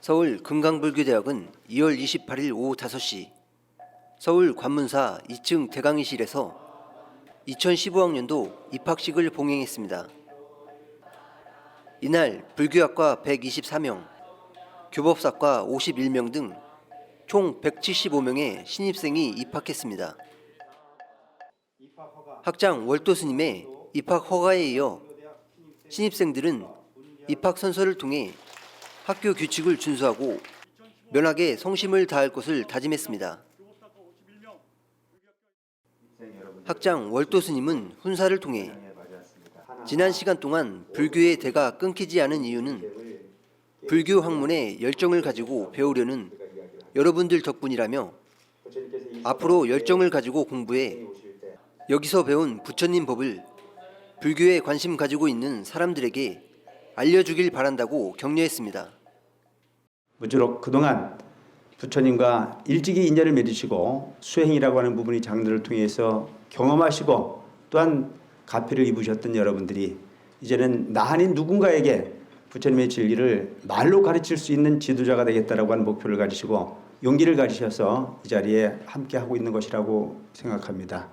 서울 금강불교대학은 2월 28일 오후 5시 서울 관문사 2층 대강의실에서 2015학년도 입학식을 봉행했습니다. 이날 불교학과 124명, 교법학과 51명 등 총 175명의 신입생이 입학했습니다. 학장 월도 스님의 입학 허가에 이어 신입생들은 입학 선서를 통해 학교 규칙을 준수하고 면학에 성심을 다할 것을 다짐했습니다. 학장 월도 스님은 훈사를 통해 지난 시간 동안 불교의 대가 끊기지 않은 이유는 불교 학문에 열정을 가지고 배우려는 여러분들 덕분이라며 앞으로 열정을 가지고 공부해 여기서 배운 부처님 법을 불교에 관심 가지고 있는 사람들에게 알려주길 바란다고 격려했습니다. 무쪼록 그동안 부처님과 일찍이 인연을 맺으시고 수행이라고 하는 부분이 장르를 통해서 경험하시고 또한 가피를 입으셨던 여러분들이 이제는 나 아닌 누군가에게 부처님의 진리를 말로 가르칠 수 있는 지도자가 되겠다라고 하는 목표를 가지시고 용기를 가지셔서 이 자리에 함께 하고 있는 것이라고 생각합니다.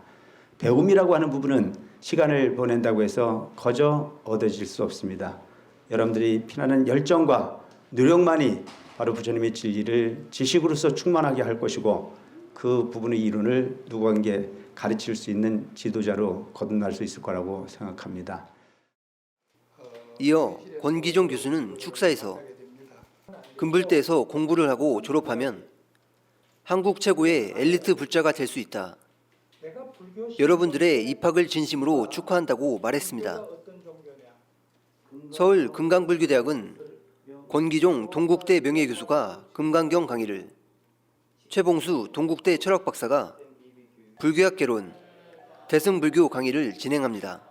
배움이라고 하는 부분은 시간을 보낸다고 해서 거저 얻어질 수 없습니다. 여러분들이 피나는 열정과 노력만이 바로 부처님의 진리를 지식으로서 충만하게 할 것이고 그 부분의 이론을 누구에게 가르칠 수 있는 지도자로 거듭날 수 있을 거라고 생각합니다. 이어 권기종 교수는 축사에서 금불대에서 공부를 하고 졸업하면 한국 최고의 엘리트 불자가 될 수 있다. 여러분들의 입학을 진심으로 축하한다고 말했습니다. 서울 금강불교대학은 권기종 동국대 명예교수가 금강경 강의를, 최봉수 동국대 철학박사가 불교학 개론, 대승불교 강의를 진행합니다.